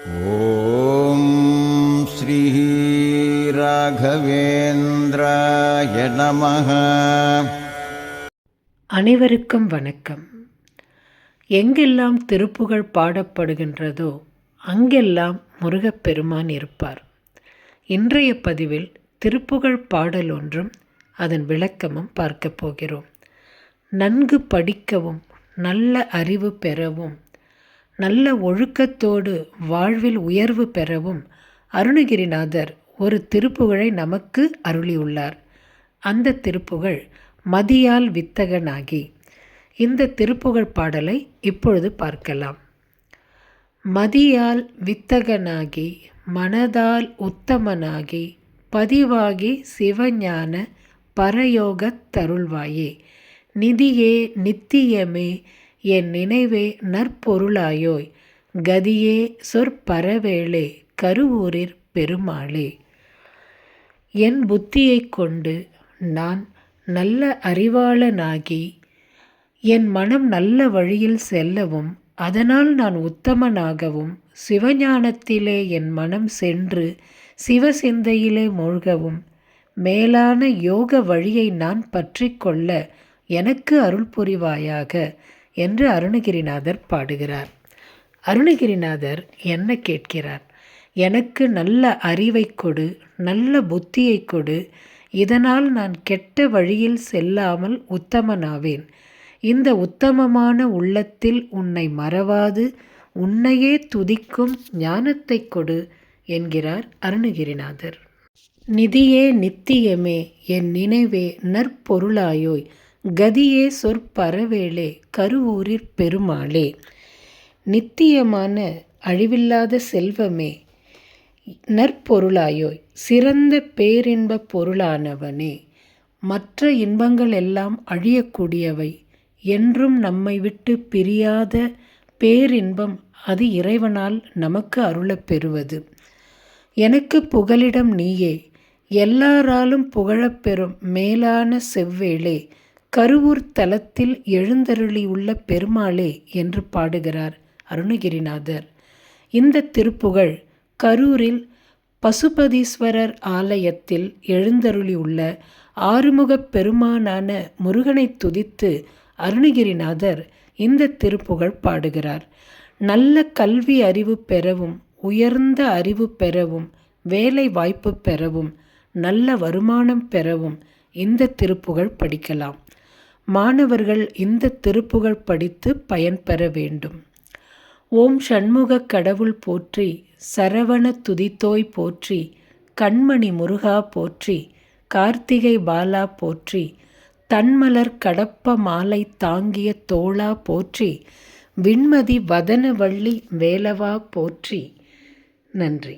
ॐ श्रीराघवेन्द्राय नमः அனைவருக்கும் வணக்கம் எங்கெல்லாம் திருப்புகழ் பாடப்படுகின்றதோ அங்கெல்லாம் முருகப்பெருமான் இருப்பார் இன்றைய பதிவில் திருப்புகழ் பாடல் ஒன்றும் அதன் விளக்கமும் பார்க்கப் போகிறோம் நன்கு படிக்கவும் நல்ல அறிவு பெறவும் நல்ல ஒழுக்கத்தோடு வாழ்வில் உயர்வு பெறவும் அருணகிரிநாதர் ஒரு திருப்புகழை நமக்கு அருளியுள்ளார். அந்த திருப்புகழ் மதியால் வித்தகனாகி. இந்த திருப்புகழ் பாடலை இப்பொழுது பார்க்கலாம். மதியால் வித்தகனாகி மனதால் உத்தமனாகி பதிவாகி சிவஞான பரயோகத் தருள்வாயே. நிதியே நித்தியமே என் நினைவே நற்பொருளாயோய். கதியே சொற்பரவேளே கருவூரிற் பெருமாளே. என் புத்தியைக் கொண்டு நான் நல்ல அறிவாளனாகி என் மனம் நல்ல வழியில் செல்லவும் அதனால் நான் உத்தமனாகவும் சிவஞானத்திலே என் மனம் சென்று சிவசிந்தையிலே மூழ்கவும் மேலான யோக வழியை நான் பற்றி கொள்ள எனக்கு அருள் புரிவாயாக. என்று அருணகிரிநாதர் பாடுகிறார். அருணகிரிநாதர் என்ன கேட்கிறார்? எனக்கு நல்ல அறிவை கொடு நல்ல புத்தியை கொடு இதனால் நான் கெட்ட வழியில் செல்லாமல் உத்தமனாவேன். இந்த உத்தமமான உள்ளத்தில் உன்னை மறவாது உன்னையே துதிக்கும் ஞானத்தை கொடு என்கிறார் அருணகிரிநாதர். நிதியே நித்தியமே என் நினைவே நற்பொருளாயோய் கதியே சொற்பரவேளே கருவூரிற் பெருமாளே. நித்தியமான அழிவில்லாத செல்வமே நற்பொருளாயோய் சிறந்த பேரின்ப பொருளானவனே. மற்ற இன்பங்கள் எல்லாம் அழியக்கூடியவை என்றும் நம்மை விட்டு பிரியாத பேரின்பம் அது இறைவனால் நமக்கு அருளப் பெறுவது. எனக்கு புகலிடம் நீயே எல்லாராலும் புகழப்பெறும் மேலான செவ்வேளே கருவூர் தலத்தில் எழுந்தருளியுள்ள பெருமாளே என்று பாடுகிறார் அருணகிரிநாதர். இந்த திருப்புகழ் கரூரில் பசுபதீஸ்வரர் ஆலயத்தில் எழுந்தருளியுள்ள ஆறுமுகப் பெருமானான முருகனை துதித்து அருணகிரிநாதர் இந்த திருப்புகழ் பாடுகிறார். நல்ல கல்வி அறிவு பெறவும் உயர்ந்த அறிவு பெறவும் வேலை வாய்ப்பு பெறவும் நல்ல வருமானம் பெறவும் இந்த திருப்புகழ் படிக்கலாம். மாணவர்கள் இந்த திருப்புகழ் படித்து பயன்பெற வேண்டும். ஓம் சண்முக கடவுள் போற்றி சரவண துதித்தோய் போற்றி கண்மணி முருகா போற்றி கார்த்திகை பாலா போற்றி தன்மலர் கடப்ப மாலை தாங்கிய தோளா போற்றி விண்மதி வதனவள்ளி வேலவா போற்றி. நன்றி.